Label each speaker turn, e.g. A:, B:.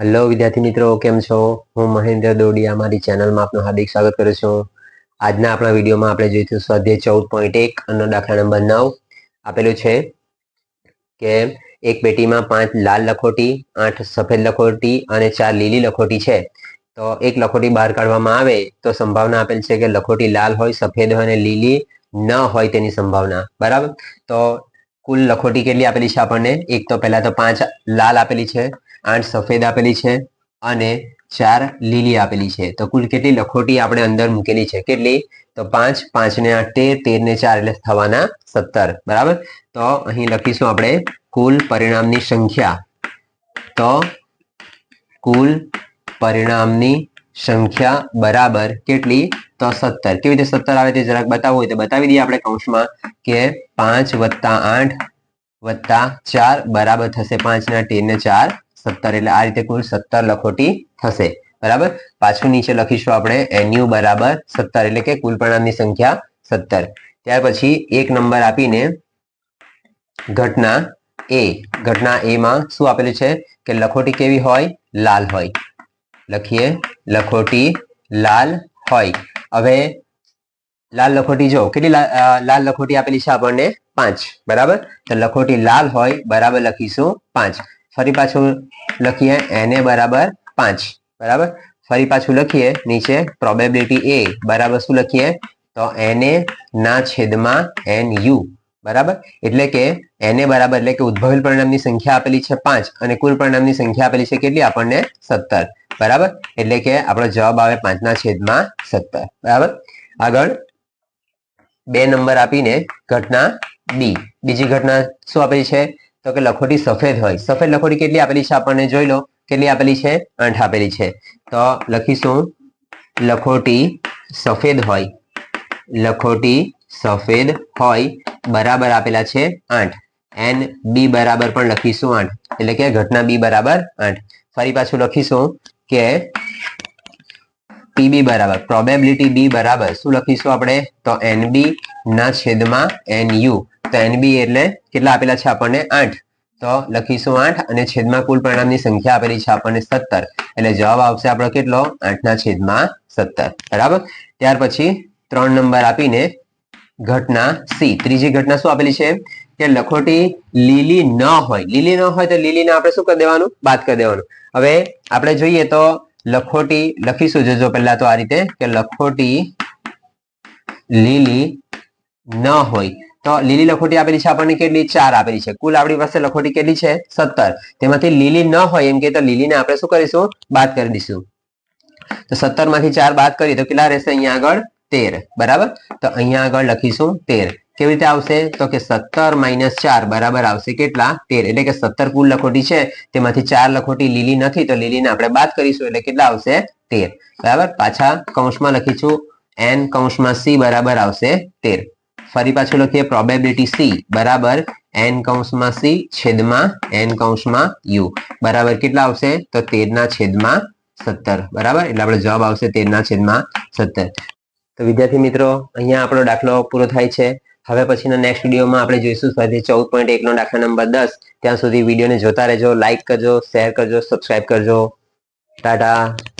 A: Hello વિદ્યાર્થી મિત્રો, કેમ છો? હું મહેન્દ્ર દોડિયા, અમારી ચેનલમાં આપનું હાર્દિક સ્વાગત કરું છું. આજના આપણા વિડીયોમાં આપણે જોઈશું સ્વાધ્યાય ચૌદ પોઈન્ટ એક અને દાખલા નંબર નવ. આપેલું છે કે એક પેટીમાં પાંચ લાલ લખોટી, આઠ સફેદ લખોટી અને ચાર લીલી લખોટી છે. તો એક લખોટી બહાર કાઢવામાં આવે તો સંભાવના આપેલ છે કે લખોટી લાલ હોય, સફેદ હોય અને લીલી ન હોય તેની સંભાવના. બરાબર? તો કુલ લખોટી કેટલી આપેલી છે આપણને? એક તો પહેલા તો પાંચ લાલ આપેલી છે. આઠ સફેદ આપેલી છે અને ચાર લીલી આપેલી છે. તો કુલ કેટલી લખોટી આપણે અંદર મૂકેલી છે? કેટલી? તો પાંચ પાંચ ને આઠ તેર તેર ને ચાર એટલે થવાના સત્તર. બરાબર? તો અહીં લખીશું આપણે કુલ પરિણામની સંખ્યા. તો કુલ પરિણામની સંખ્યા બરાબર કેટલી? તો સત્તર. કેવી રીતે સત્તર આવે તે જરાક બતાવવું હોય તો બતાવી દઈએ આપણે કૌંસમાં કે પાંચ વત્તા આઠ વત્તા ચાર બરાબર થશે. પાંચ ના તેર ને ચાર સત્તર એટલે આ રીતે કુલ સત્તર લખોટી થશે. બરાબર? પાછું નીચે લખીશું આપણે એન્યુ બરાબર સત્તર એટલે કે કુલ પરિણામની સંખ્યા સત્તર. ત્યાર પછી એક નંબર આપીને ઘટના એ ઘટના એ માં શું આપેલું છે? કે લખોટી કેવી હોય? લાલ હોય. લખીએ. લખોટી લાલ હોય. હવે લાલ લખોટી જો, કેટલી લાલ લખોટી આપેલી છે આપણને? પાંચ. બરાબર? તો લખોટી લાલ હોય, બરાબર લખીશું પાંચ. ફરી પાછું લખીએ એને બરાબર પાંચ, બરાબર? ફરી પાછું લખીએ નીચે પ્રોબેબિલિટી એ બરાબર શું લખીએ? તો એને ના છેદમાં એન યુ બરાબર? એટલે કે એને બરાબર, એટલે કે ઉદ્ભવેલ પરિણામની સંખ્યા આપેલી છે પાંચ અને કુલ પરિણામની સંખ્યા આપેલી છે કેટલી? આપણને સત્તર, બરાબર? એટલે કે આપણો જવાબ આવે પાંચના છેદમાં સત્તર, બરાબર? આગળ બે નંબર આપીને ઘટના બી બીજી ઘટના શું આપેલી છે? તો કે લખોટી સફેદ હોય. સફેદ લખોટી કેટલી આપેલી છે? આપણને જોઈ લો. કેટલી આપેલી છે? આઠ આપેલી છે. તો લખીશું. લખોટી સફેદ હોય. લખોટી સફેદ હોય. બરાબર આપેલા છે આઠ. એન બી બરાબર પણ લખીશું આઠ. એટલે કે ઘટના બી બરાબર આઠ. ફરી પાછું લખીશું કે પીબી બરાબર. પ્રોબેબિલિટી બી બરાબર. શું લખીશું આપણે? તો એનબી ના છેદમાં એન યુ. તો એનબી એટલે કેટલા આપેલા છે આપણને આઠ. તો લખીશું આઠ અને છેદમાં કુલ પરિણામની સંખ્યા આપેલી છે આપણને સત્તર. એટલે જવાબ આવશે આપણો કેટલો? આઠના છેદમાં સત્તર. બરાબર? ત્યાર પછી ત્રણ નંબર આપીને ઘટના સી ત્રીજી ઘટના શું આપેલી છે? કે લખોટી લીલી ન હોય. લીલી ન હોય તો લીલીને આપણે શું કરી દેવાનું? બાદ કરી દેવાનું. હવે આપણે જોઈએ તો લખોટી લખીશું જોજો પહેલા તો આ રીતે કે લખોટી લીલી ન હોય. તો લીલી લખોટી આપેલી છે આપણને કેટલી? ચાર આપેલી છે. કુલ આપણી પાસે લખોટી કેટલી છે? સત્તર. તેમાંથી લીલી ન હોય એમ કે તો લીલીને આપણે શું કરીશું? બાદ કરી દઈશું. તો સત્તરમાંથી ચાર બાદ કરીએ તો કેટલા રહેશે? અહીંયા આગળ તેર. બરાબર? તો અહીંયા આગળ લખીશું તેર. કેવી રીતે આવશે? તો કે સત્તર માઇનસ ચાર બરાબર આવશે કેટલા? તેર. એટલે કે સત્તર કુલ લખોટી છે. તેમાંથી ચાર લખોટી લીલી નથી તો લીલીને આપણે બાદ કરીશું. એટલે કેટલા આવશે? તેર. બરાબર? પાછા કૌંસમાં લખીશું. એન કૌંસમાં સી બરાબર આવશે તેર. ફરી પાછું લખીએ પ્રોબેબિલિટી સી બરાબર એન કૌંસમાં સી છેદમાં એન કૌંસમાં યુ બરાબર કેટલા આવશે? તો તેરના છેદમાં સત્તર. બરાબર? એટલે આપણે જવાબ આવશે તેરના છેદમાં સત્તર. તો વિદ્યાર્થી મિત્રો, અહીંયા આપણો દાખલો પૂરો થાય છે. હવે પછીના નેક્સ્ટ વિડીયોમાં આપણે જોઈશું સ્વાધ્યાય ચૌદ પોઈન્ટ એકનો દાખલા નંબર દસ. ત્યાં સુધી વિડીયોને જોતા રહેજો લાઇક કરજો શેર કરજો સબસ્ક્રાઇબ કરજો. ટાટા.